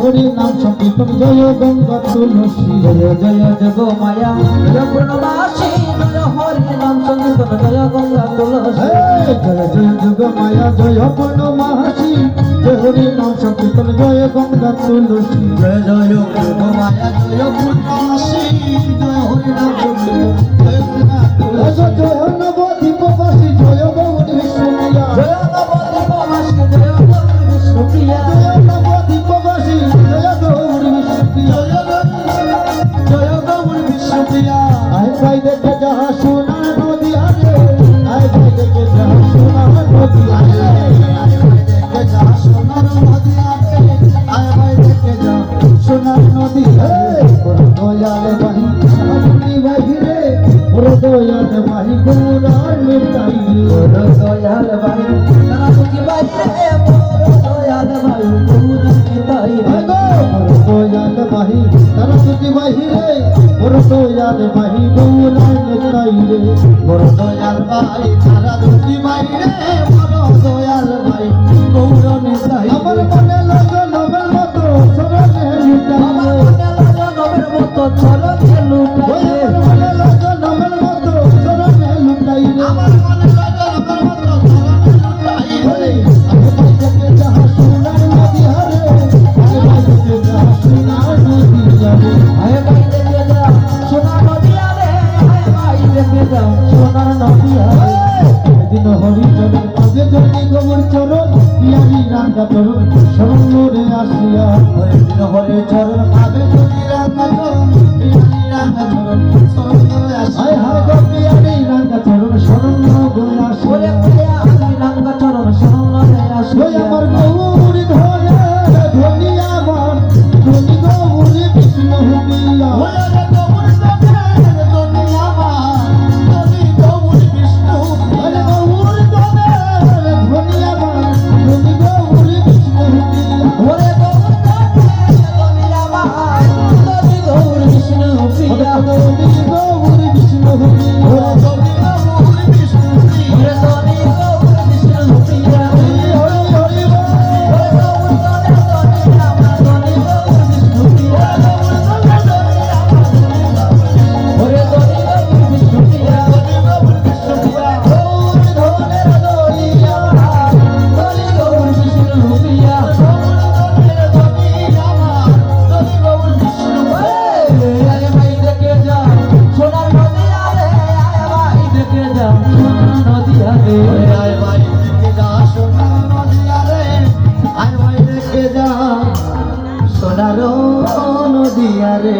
হরি নাম সংকীর্তন জয় গঙ্গা তুলসী জয় জয় জগ মায়া জয় পূর্ণবাসী হরি সনাতন জয় গঙ্গা তুলসী জয় জয় যুগ মায়া জয় পূর্ণ মহাশী জয় হরি নাম সংকীর্তন জয় গঙ্গা তুলসী জয় জয় যুগ মায়া জয় পূর্ণ মহাশী জয় হরি নাম সংকীর্তন জয় গঙ্গা তুলসী জয় নবদ্বীপ বাসী জয় গৌরী বিষ্ণুপ্রিয়া জয় নবদ্বীপ বাসী জয় গৌরী বিষ্ণুপ্রিয়া জয় নবদ্বীপ বাসী জয় গৌরী বিষ্ণুপ্রিয়া জয় গৌরী বিষ্ণুপ্রিয়া আই পাই দেখ দয়াল ভাই পুরার মিটাই মোর দয়াল ভাই তারা বুঝি বাজে মোর দয়াল ভাই পুরার মিটাই মোর দয়াল ভাই তারা বুঝি বাহিরে মোর দয়াল ভাই পুরার মিটাই রে মোর দয়াল ভাই তারা বুঝি বাহিরে কাতর সমুদ্রে আসিয়া হরে ঝড়ের পাবে যদি রাঙ্গা থেকে যাও সোনা নদিয়াতে আয় ভাই থেকে যা সোনা নদিয়ারে